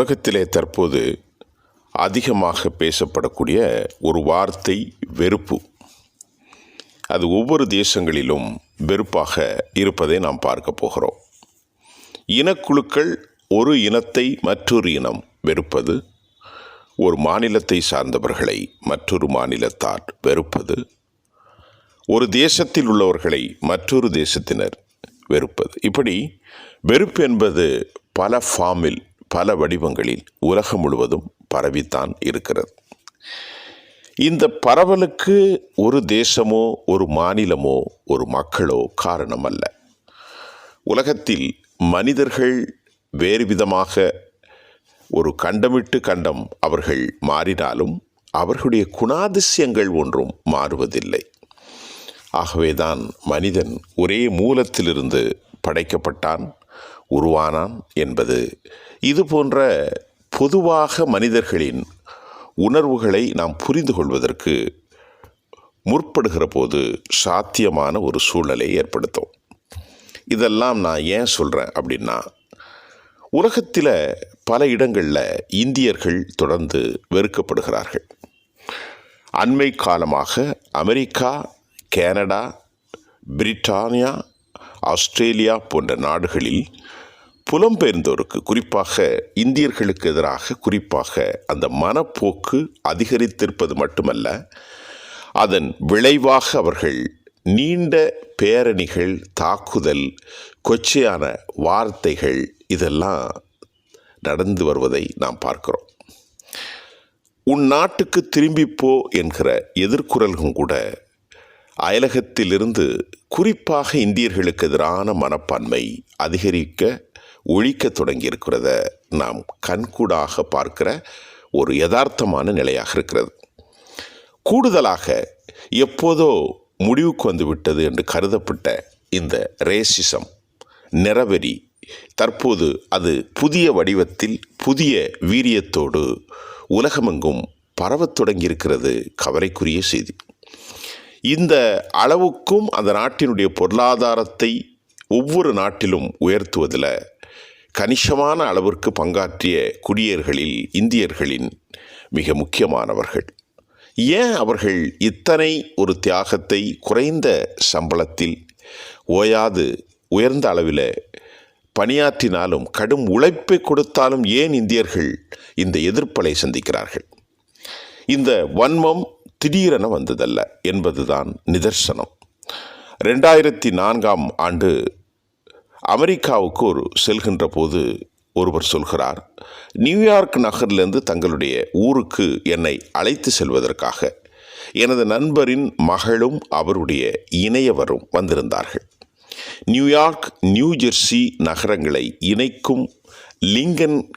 உலகத்திலே தற்போது அதிகமாக பேசப்படக்கூடிய ஒரு வார்த்தை வெறுப்பு. அது ஒவ்வொரு தேசங்களிலும் வெறுப்பாக இருப்பதை நாம் பார்க்க போகிறோம். இனக்குழுக்கள் ஒரு இனத்தை மற்றொரு இனம் வெறுப்பது ஒரு மாநிலத்தை சார்ந்தவர்களை மற்றொரு மாநிலத்தார் வெறுப்பது ஒரு தேசத்தில் உள்ளவர்களை மற்றொரு தேசத்தினர் வெறுப்பது. இப்படி வெறுப்பு என்பது பல ஃபார்மில் பல வடிவங்களில் உலகம் முழுவதும் பரவித்தான் இருக்கிறது. இந்த பரவலுக்கு ஒரு தேசமோ ஒரு மாநிலமோ ஒரு மக்களோ காரணம் அல்ல உலகத்தில் மனிதர்கள் வேறு விதமாக ஒரு கண்டமிட்டு கண்டம் அவர்கள் மாறினாலும் அவர்களுடைய குணாதிசயங்கள் ஒன்றும் மாறுவதில்லை. ஆகவேதான் மனிதன் ஒரே மூலத்திலிருந்து படைக்கப்பட்டான். உருவானான் என்பது. இது போன்ற பொதுவாக மனிதர்களின் உணர்வுகளை நாம் புரிந்து கொள்வதற்கு முற்படுகிற போது சாத்தியமான ஒரு சூழலை ஏற்படுத்தும். இதெல்லாம் நான் ஏன் சொல்கிறேன் அப்படின்னா உலகத்தில் பல இடங்களில் இந்தியர்கள் தொடர்ந்து வெறுக்கப்படுகிறார்கள். அண்மை காலமாக அமெரிக்கா கனடா பிரிட்டானியா ஆஸ்திரேலியா போன்ற நாடுகளில் புலம்பெயர்ந்தோருக்கு குறிப்பாக இந்தியர்களுக்கு எதிராக குறிப்பாக அந்த மனப்போக்கு அதிகரித்திருப்பது மட்டுமல்ல அதன் விளைவாக அவர்கள் நீண்ட பேரணிகள் தாக்குதல் கொச்சையான வார்த்தைகள் இதெல்லாம் நடந்து வருவதை நாம் பார்க்கிறோம். உன் நாட்டுக்கு திரும்பிப்போ என்கிற எதிர்குரல்களும் கூட அயலகத்திலிருந்து குறிப்பாக இந்தியர்களுக்கு எதிரான மனப்பான்மை அதிகரிக்க ஒழிக்க தொடங்கியிருக்கிறத நாம் கண்கூடாக பார்க்கிற ஒரு யதார்த்தமான நிலையாக இருக்கிறது. கூடுதலாக எப்போதோ முடிவுக்கு வந்துவிட்டது என்று கருதப்பட்ட இந்த ரேசிசம் நிறவெறி தற்போது அது புதிய வடிவத்தில் புதிய வீரியத்தோடு உலகமெங்கும் பரவத் தொடங்கியிருக்கிறது கவலைக்குரிய செய்தி. இந்த அளவுக்கும் அந்த நாட்டினுடைய பொருளாதாரத்தை ஒவ்வொரு நாட்டிலும் உயர்த்துவதில் கணிசமான அளவிற்கு பங்காற்றிய குடியர்களில் இந்தியர்களின் மிக முக்கியமானவர்கள். ஏன் அவர்கள் இத்தனை ஒரு தியாகத்தை குறைந்த சம்பளத்தில் ஓயாது உயர்ந்த அளவில் பணியாற்றினாலும் கடும் உழைப்பை கொடுத்தாலும் ஏன் இந்தியர்கள் இந்த எதிர்ப்பலை சந்திக்கிறார்கள்? இந்த வன்மம் திடீரென வந்ததல்ல என்பதுதான் நிதர்சனம். ரெண்டாயிரத்தி நான்காம் ஆண்டு அமெரிக்காவுக்கு ஒரு செல்கின்ற போது ஒருவர் சொல்கிறார் நியூயார்க் நகரிலிருந்து தங்களுடைய ஊருக்கு என்னை அழைத்து செல்வதற்காக எனது நண்பரின் மகளும் அவருடைய இணையவரும் வந்திருந்தார்கள். நியூயார்க் நியூஜெர்சி நகரங்களை இணைக்கும் லிங்கன்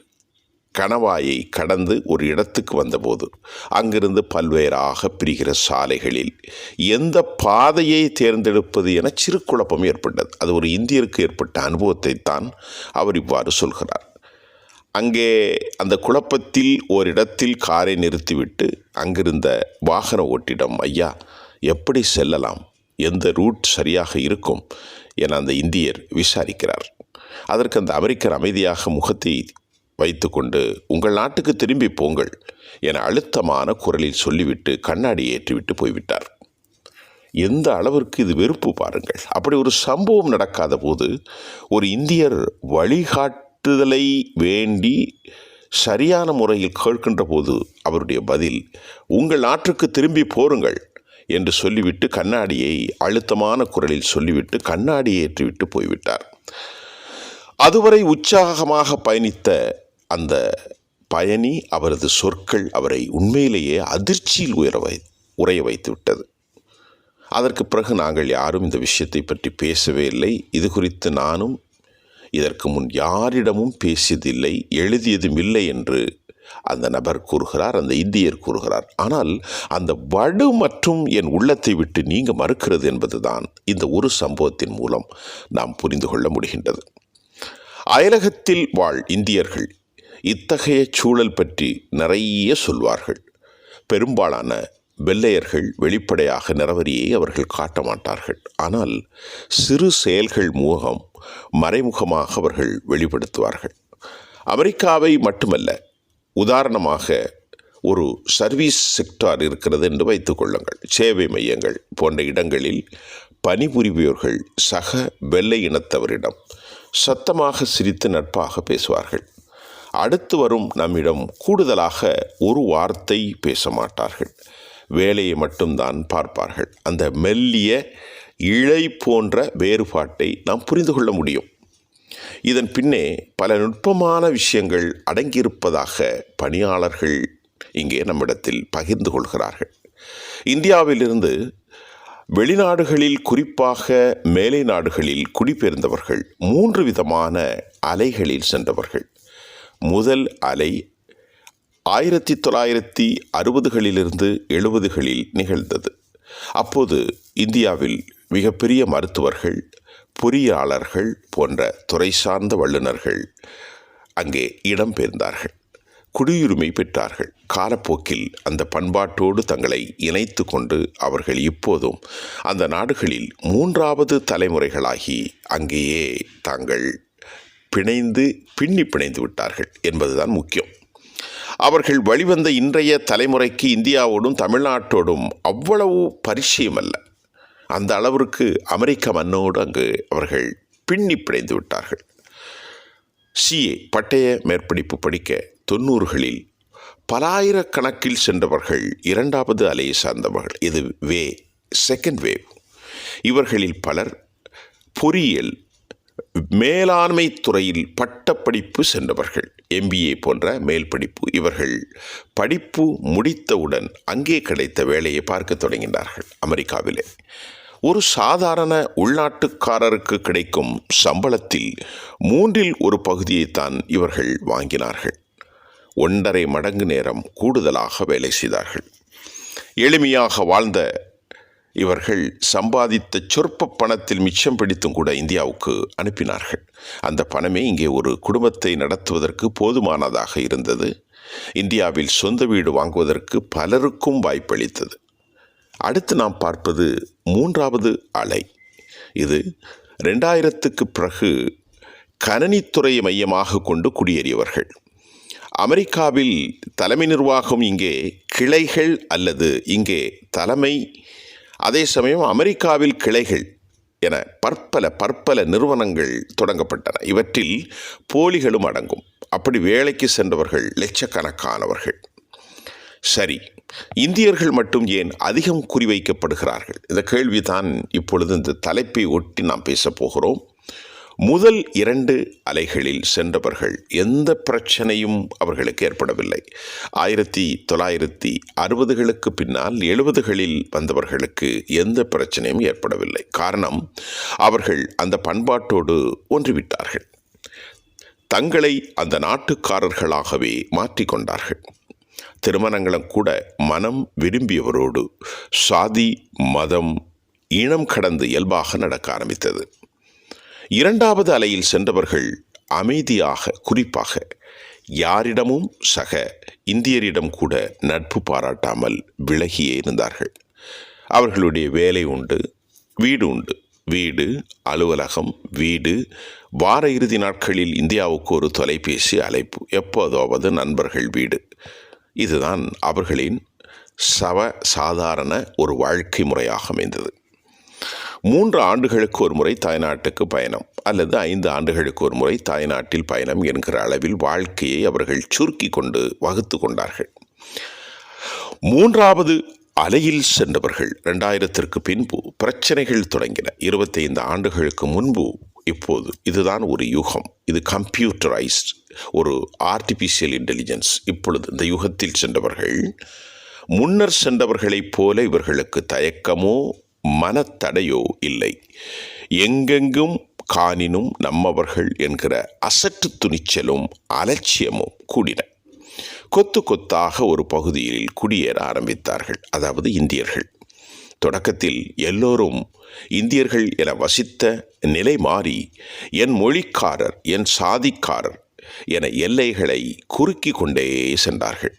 கணவாயை கடந்து ஒரு இடத்துக்கு வந்தபோது அங்கிருந்து பல்வேறாக பிரிகிற சாலைகளில் எந்த பாதையை தேர்ந்தெடுப்பது என சிறு குழப்பம் ஏற்பட்டது. அது ஒரு இந்தியருக்கு ஏற்பட்ட அனுபவத்தை தான் அவர் இவ்வாறு சொல்கிறார். அங்கே அந்த குழப்பத்தில் ஓரிடத்தில் காரை நிறுத்திவிட்டு அங்கிருந்த வாகன ஓட்டிடம் ஐயா எப்படி செல்லலாம்? எந்த ரூட் சரியாக இருக்கும்? என அந்த இந்தியர் விசாரிக்கிறார். அதற்கு அந்த அமெரிக்கர் அமைதியாக முகத்தை வைத்துக்கொண்டு உங்கள் நாட்டுக்கு திரும்பி போங்கள் என அழுத்தமான குரலில் சொல்லிவிட்டு கண்ணாடி ஏற்றிவிட்டு போய்விட்டார். எந்த அளவிற்கு இது வெறுப்பு பாருங்கள். அப்படி ஒரு சம்பவம் நடக்காத போது ஒரு இந்தியர் வழிகாட்டுதலை வேண்டி சரியான முறையில் கேட்கின்ற போது அவருடைய பதில் உங்கள் நாட்டுக்கு திரும்பி போருங்கள் என்று சொல்லிவிட்டு கண்ணாடியை அழுத்தமான குரலில் சொல்லிவிட்டு கண்ணாடியை ஏற்றிவிட்டு போய்விட்டார். அதுவரை உற்சாகமாக பயணித்த அந்த பயணி அவரது சொற்கள் அவரை உண்மையிலேயே அதிர்ச்சியில் உயர வை உரைய வைத்து விட்டது. அதற்கு பிறகு நாங்கள் யாரும் இந்த விஷயத்தை பற்றி பேசவே இல்லை. இது குறித்து நானும் இதற்கு முன் யாரிடமும் பேசியதில்லை எழுதியதும் இல்லை என்று அந்த நபர் கூறுகிறார் அந்த இந்தியர் கூறுகிறார். ஆனால் அந்த வடு மற்றும் என் உள்ளத்தை விட்டு நீங்க மறுக்கிறது என்பதுதான் இந்த ஒரு சம்பவத்தின் மூலம் நாம் புரிந்து கொள்ள முடிகின்றது. அயலகத்தில் வாழ் இந்தியர்கள் இத்தகைய சூழல் பற்றி நிறைய சொல்வார்கள். பெரும்பாலான வெள்ளையர்கள் வெளிப்படையாக நிறவரியை அவர்கள் காட்ட மாட்டார்கள். ஆனால் சிறு செயல்கள் மூலம் மறைமுகமாக அவர்கள் வெளிப்படுத்துவார்கள். அமெரிக்காவை மட்டுமல்ல உதாரணமாக ஒரு சர்வீஸ் செக்டார் இருக்கிறது என்று வைத்துக்கொள்ளுங்கள் சேவை மையங்கள் போன்ற இடங்களில் பணிபுரிபவர்கள் சக வெள்ளை இனத்தவரிடம் சத்தமாக சிரித்து நட்பாக பேசுவார்கள். அடுத்து வரும் நம்மிடம் கூடுதலாக ஒரு வார்த்தை பேச மாட்டார்கள். வேலையை மட்டும்தான் பார்ப்பார்கள். அந்த மெல்லிய இழை போன்ற வேறுபாட்டை நாம் புரிந்து கொள்ள முடியும். இதன் பின்னே பல நுட்பமான விஷயங்கள் அடங்கியிருப்பதாக பணியாளர்கள் இங்கே நம்மிடத்தில் பகிர்ந்து கொள்கிறார்கள். இந்தியாவிலிருந்து வெளிநாடுகளில் குறிப்பாக மேலை நாடுகளில் குடிபெயர்ந்தவர்கள் மூன்று விதமான அலைகளில் சென்றவர்கள். முதல் அலை ஆயிரத்தி தொள்ளாயிரத்தி அறுபதுகளிலிருந்து எழுபதுகளில் நிகழ்ந்தது. அப்போது இந்தியாவில் மிகப்பெரிய மருத்துவர்கள் பொறியாளர்கள் போன்ற துறை சார்ந்த வல்லுநர்கள் அங்கே இடம்பெயர்ந்தார்கள் குடியுரிமை பெற்றார்கள். காலப்போக்கில் அந்த பண்பாட்டோடு தங்களை இணைத்து கொண்டு அவர்கள் இப்போதும் அந்த நாடுகளில் மூன்றாவது தலைமுறைகளாகி அங்கேயே தாங்கள் பிணைந்து பின்னி பிணைந்து விட்டார்கள் என்பதுதான் முக்கியம். அவர்கள் வழிவந்த இன்றைய தலைமுறைக்கு இந்தியாவோடும் தமிழ்நாட்டோடும் அவ்வளவு பரிச்சயம் அல்ல அந்த அளவிற்கு அமெரிக்க மண்ணோடு அங்கு அவர்கள் பின்னி பிணைந்து விட்டார்கள். சிஏ பட்டய மேற்படிப்பு படிக்க தொண்ணூறுகளில் பலாயிரக்கணக்கில் சென்றவர்கள் இரண்டாவது அலையை சார்ந்தவர்கள். இது வே செகண்ட் வேவ் இவர்களில் பலர் பொறியியல் மேலாண்மை துறையில் பட்டப்படிப்பு சென்றவர்கள் எம்பிஏ போன்ற மேல் படிப்பு இவர்கள் படிப்பு முடித்தவுடன் அங்கே கிடைத்த வேலையை பார்க்க தொடங்கினார்கள் அமெரிக்காவிலே. ஒரு சாதாரண உள்நாட்டுக்காரருக்கு கிடைக்கும் சம்பளத்தில் மூன்றில் ஒரு பகுதியைத்தான் இவர்கள் வாங்கினார்கள். ஒன்றரை மடங்கு நேரம் கூடுதலாக வேலை செய்தார்கள். எளிமையாக வாழ்ந்த இவர்கள் சம்பாதித்த சொற்ப பணத்தில் மிச்சம் பிடித்தும் கூட இந்தியாவுக்கு அனுப்பினார்கள். அந்த பணமே இங்கே ஒரு குடும்பத்தை நடத்துவதற்கு போதுமானதாக இருந்தது. இந்தியாவில் சொந்த வீடு வாங்குவதற்கு பலருக்கும் வாய்ப்பளித்தது. அடுத்து நாம் பார்ப்பது மூன்றாவது அலை. இது ரெண்டாயிரத்துக்கு பிறகு கணனித்துறையை மையமாக கொண்டு குடியேறியவர்கள். அமெரிக்காவில் தலைமை நிர்வாகம் இங்கே கிளைகள் அல்லது இங்கே தலைமை அதே சமயம் அமெரிக்காவில் கிளைகள் என பற்பல பற்பல நிறுவனங்கள் தொடங்கப்பட்டன. இவற்றில் போலிகளும் அடங்கும். அப்படி வேலைக்கு சென்றவர்கள் லட்சக்கணக்கானவர்கள். சரி இந்தியர்கள் மட்டும் ஏன் அதிகம் குறிவைக்கப்படுகிறார்கள்? இந்த கேள்விதான் இப்பொழுது இந்த தலைப்பை ஒட்டி நாம் பேசப் போகிறோம். முதல் இரண்டு அலைகளில் சென்றவர்கள் எந்த பிரச்சனையும் அவர்களுக்கு ஏற்படவில்லை. ஆயிரத்தி தொள்ளாயிரத்தி அறுபதுகளுக்கு பின்னால் எழுபதுகளில் வந்தவர்களுக்கு எந்த பிரச்சனையும் ஏற்படவில்லை. காரணம் அவர்கள் அந்த பண்பாட்டோடு ஒன்றிவிட்டார்கள். தங்களை அந்த நாட்டுக்காரர்களாகவே மாற்றிக்கொண்டார்கள் திருமணங்களும் கூட மனம் விரும்பியவரோடு சாதி மதம் இனம் கடந்து இயல்பாக நடக்க ஆரம்பித்தது. இரண்டாவது அலையில் சென்றவர்கள் அமைதியாக குறிப்பாக யாரிடமும் சக இந்தியரிடம் கூட நட்பு பாராட்டாமல் விலகியே இருந்தார்கள். அவர்களுடைய வேலை உண்டு வீடு உண்டு. வீடு அலுவலகம் வீடு. வார இறுதி நாட்களில் இந்தியாவுக்கு ஒரு தொலைபேசி அழைப்பு எப்போதாவது நண்பர்கள் வீடு. இதுதான் அவர்களின் சவ சாதாரண ஒரு வாழ்க்கை முறையாக அமைந்தது. மூன்று ஆண்டுகளுக்கு ஒரு முறை தாய்நாட்டுக்கு பயணம் அல்லது ஐந்து ஆண்டுகளுக்கு ஒரு முறை தாய்நாட்டில் பயணம் என்கிற அளவில் வாழ்க்கையை அவர்கள் சுருக்கி கொண்டு வகுத்து கொண்டார்கள். மூன்றாவது அலையில் சென்றவர்கள் ரெண்டாயிரத்திற்கு பின்பு பிரச்சனைகள் தொடங்கின. இருபத்தைந்து ஆண்டுகளுக்கு முன்பு இப்போது இதுதான் ஒரு யுகம். இது கம்ப்யூட்டரைஸ்ட் ஒரு ஆர்டிஃபிஷியல் இன்டெலிஜென்ஸ் இப்பொழுது இந்த யுகத்தில் சென்றவர்கள் முன்னர் சென்றவர்களைப் போல இவர்களுக்கு தயக்கமோ மனத்தடையோ இல்லை. எங்கெங்கும் காணினும் நம்மவர்கள் என்கிற அசற்று துணிச்சலும் அலட்சியமும் கூடின. கொத்து கொத்தாக ஒரு பகுதியில் குடியேற ஆரம்பித்தார்கள் அதாவது இந்தியர்கள். தொடக்கத்தில் எல்லோரும் இந்தியர்கள் என வசித்த நிலை மாறி என் மொழிக்காரர் என் சாதிக்காரர் என எல்லைகளை குறுக்கி கொண்டே சென்றார்கள்.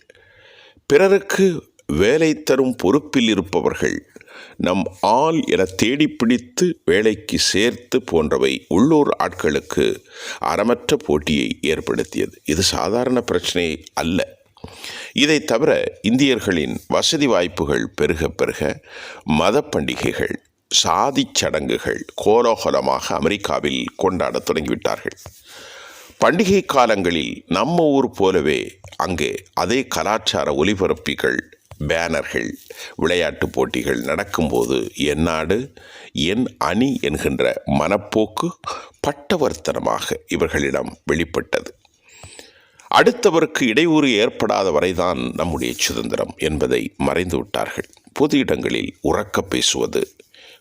பிறருக்கு வேலை தரும் பொறுப்பில் இருப்பவர்கள் நம் ஆள் என தேடி பிடித்து வேலைக்கு சேர்த்து போன்றவை உள்ளூர் ஆட்களுக்கு அறமற்ற போட்டியை ஏற்படுத்தியது. இது சாதாரண பிரச்சனை அல்ல. இதை தவிர இந்தியர்களின் வசதி வாய்ப்புகள் பெருக பெருக மத பண்டிகைகள் சாதி சடங்குகள் கோலாகலமாக அமெரிக்காவில் கொண்டாடத் தொடங்கிவிட்டார்கள். பண்டிகை காலங்களில் நம்ம ஊர் போலவே அங்கே அதே கலாச்சார ஒலிபரப்பிகள் பேனர்கள் விளையாட்டுப் போட்டிகள் நடக்கும்போது என் நாடு என் அணி என்கின்ற மனப்போக்கு பட்டவர்த்தனமாக இவர்களிடம் வெளிப்பட்டது. அடுத்தவருக்கு இடையூறு ஏற்படாத வரைதான் நம்முடைய சுதந்திரம் என்பதை மறைந்து விட்டார்கள். பொது இடங்களில் உறக்க பேசுவது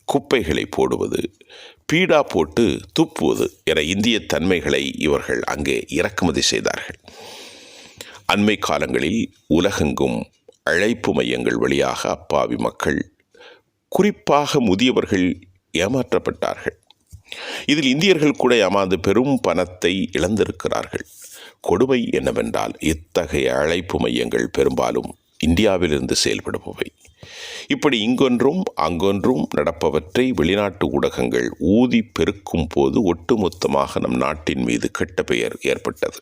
குப்பைகளை போடுவது பீடா போட்டு துப்புவது என இந்திய தன்மைகளை இவர்கள் அங்கே இறக்குமதி செய்தார்கள். அண்மை காலங்களில் உலகெங்கும் அழைப்பு மையங்கள் வழியாக அப்பாவி மக்கள் குறிப்பாக முதியவர்கள் ஏமாற்றப்பட்டார்கள். இதில் இந்தியர்கள் கூட ஏமாந்து பெரும் பணத்தை இழந்திருக்கிறார்கள். கொடுமை என்னவென்றால் இத்தகைய அழைப்பு மையங்கள் பெரும்பாலும் இந்தியாவிலிருந்து செயல்படுபவை. இப்படி இங்கொன்றும் அங்கொன்றும் நடப்பவற்றை வெளிநாட்டு ஊடகங்கள் ஊதி பெருக்கும் போது ஒட்டுமொத்தமாக நம் நாட்டின் மீது கெட்ட பெயர் ஏற்பட்டது.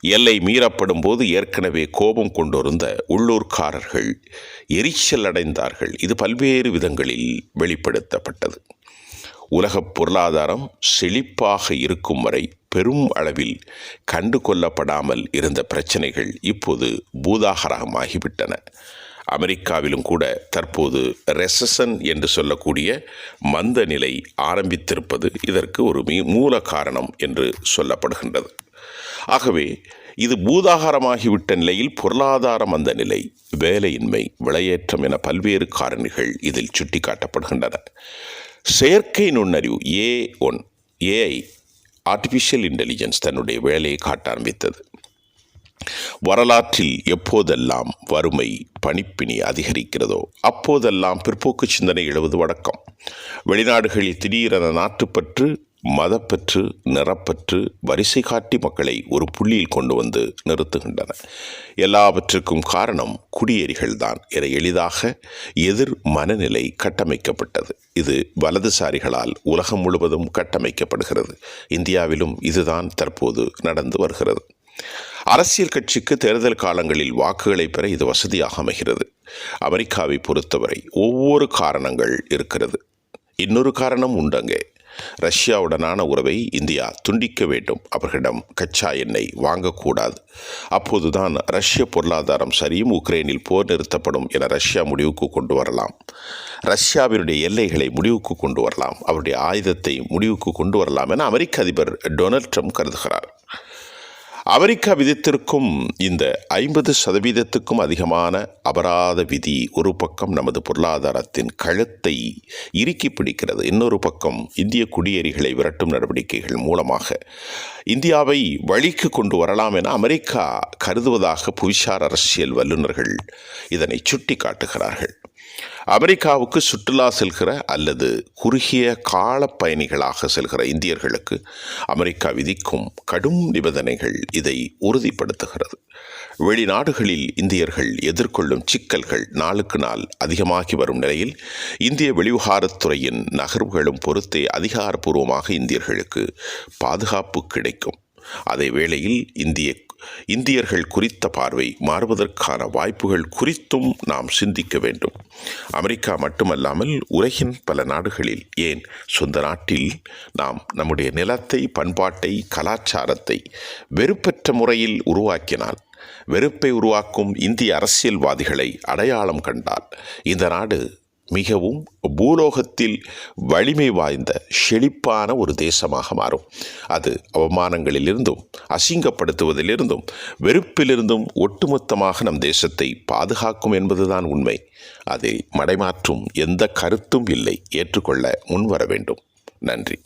எல்லை மீறப்படும் போது ஏற்கனவே கோபம் கொண்டிருந்த உள்ளூர்காரர்கள் எரிச்சல் அடைந்தார்கள். இது பல்வேறு விதங்களில் வெளிப்படுத்தப்பட்டது. உலகப் பொருளாதாரம் செழிப்பாக இருக்கும் வரை பெரும் அளவில் கண்டு கொள்ளப்படாமல் இருந்த பிரச்சனைகள் இப்போது பூதாகரமாகிவிட்டன. அமெரிக்காவிலும் கூட தற்போது ரெசசன் என்று சொல்லக்கூடிய மந்த நிலை ஆரம்பித்திருப்பது இதற்கு ஒரு மீ மூல காரணம் என்று சொல்லப்படுகின்றது. ஆகவே இது பூதாகாரமாகிவிட்ட நிலையில் பொருளாதார மந்த நிலை வேலையின்மை விளையேற்றம் என பல்வேறு காரணிகள் இதில் சுட்டிக்காட்டப்படுகின்றன. செயற்கை நுண்ணறிவு A one AI artificial intelligence தன்னுடைய வேலையை காட்ட ஆரம்பித்தது. வரலாற்றில் எப்போதெல்லாம் வறுமை பணிப்பினி அதிகரிக்கிறதோ அப்போதெல்லாம் பிற்போக்கு சிந்தனை எழுவது வழக்கம். வெளிநாடுகளில் திடீரென நாட்டுப்பற்று மதப்பற்று நிறப்பற்று வரிசை காட்டி மக்களை ஒரு புள்ளியில் கொண்டு வந்து நிறுத்துகின்றன. எல்லாவற்றுக்கும் காரணம் குடியேறிகள்தான் என எளிதாக எதிர் மனநிலை கட்டமைக்கப்பட்டது. இது வலதுசாரிகளால் உலகம் முழுவதும் கட்டமைக்கப்படுகிறது. இந்தியாவிலும் இதுதான் தற்போது நடந்து வருகிறது. அரசியல் கட்சிக்கு தேர்தல் காலங்களில் வாக்குகளை பெற இது வசதியாக அமைகிறது. அமெரிக்காவை பொறுத்தவரை ஒவ்வொரு காரணங்கள் இருக்கிறது. இன்னொரு காரணம் உண்டங்கே. ரஷ்யாவுடனான உறவை இந்தியா துண்டிக்க வேண்டும். அவர்களிடம் கச்சா எண்ணெய் வாங்கக்கூடாது. அப்போதுதான் ரஷ்ய பொருளாதாரம் சரியும் உக்ரைனில் போர் நிறுத்தப்படும் என ரஷ்யா முடிவுக்கு கொண்டு வரலாம். ரஷ்யாவினுடைய எல்லைகளை முடிவுக்கு கொண்டு வரலாம். அவருடைய ஆயுதத்தை முடிவுக்கு கொண்டு வரலாம் என அமெரிக்க அதிபர் டொனால்ட் ட்ரம்ப் கருதுகிறார். அமெரிக்கா விதித்திருக்கும் இந்த ஐம்பது சதவீதத்துக்கும் அதிகமான அபராத விதி ஒரு பக்கம் நமது பொருளாதாரத்தின் கழுத்தை இறுக்கி பிடிக்கிறது இன்னொரு பக்கம் இந்திய குடியேறிகளை விரட்டும் நடவடிக்கைகள் மூலமாக. இந்தியாவை வழிக்கு கொண்டு வரலாம் என அமெரிக்கா கருதுவதாக புவிசார் அரசியல் வல்லுநர்கள் இதனை சுட்டி காட்டுகிறார்கள் அமெரிக்காவுக்கு சுற்றுலா செல்கிற அல்லது குறுகிய கால பயணிகளாக செல்கிற இந்தியர்களுக்கு அமெரிக்கா விதிக்கும் கடும் நிபந்தனைகள் இதை உறுதிப்படுத்துகிறது. வெளிநாடுகளில் இந்தியர்கள் எதிர்கொள்ளும் சிக்கல்கள் நாளுக்கு நாள் அதிகமாகி வரும் நிலையில் இந்திய வெளிவிவகாரத்துறையின் நகர்வுகளும் பொறுத்தே அதிகாரப்பூர்வமாக இந்தியர்களுக்கு பாதுகாப்பு கிடைக்கும். அதே வேளையில் இந்திய இந்தியர்கள் குறித்த பார்வை மாறுவதற்கான வாய்ப்புகள் குறித்தும் நாம் சிந்திக்க வேண்டும். அமெரிக்கா மட்டுமல்லாமல் உலகின் பல நாடுகளில் ஏன் சொந்த நாட்டில் நாம் நம்முடைய நிலத்தை பண்பாட்டை கலாச்சாரத்தை வெறுப்பற்ற முறையில் உருவாக்கினால் வெறுப்பை உருவாக்கும் இந்திய அரசியல்வாதிகளை அடையாளம் கண்டால் இந்த நாடு மிகவும் பூலோகத்தில் வலிமை வாய்ந்த செழிப்பான ஒரு தேசமாக மாறும். அது அவமானங்களிலிருந்தும் அசிங்கப்படுத்துவதிலிருந்தும் வெறுப்பிலிருந்தும் ஒட்டுமொத்தமாக நம் தேசத்தை பாதுகாக்கும் என்பதுதான் உண்மை. அதை மடைமாற்றும் எந்த கருத்தும் இல்லை. ஏற்றுக்கொள்ள முன்வர வேண்டும். நன்றி.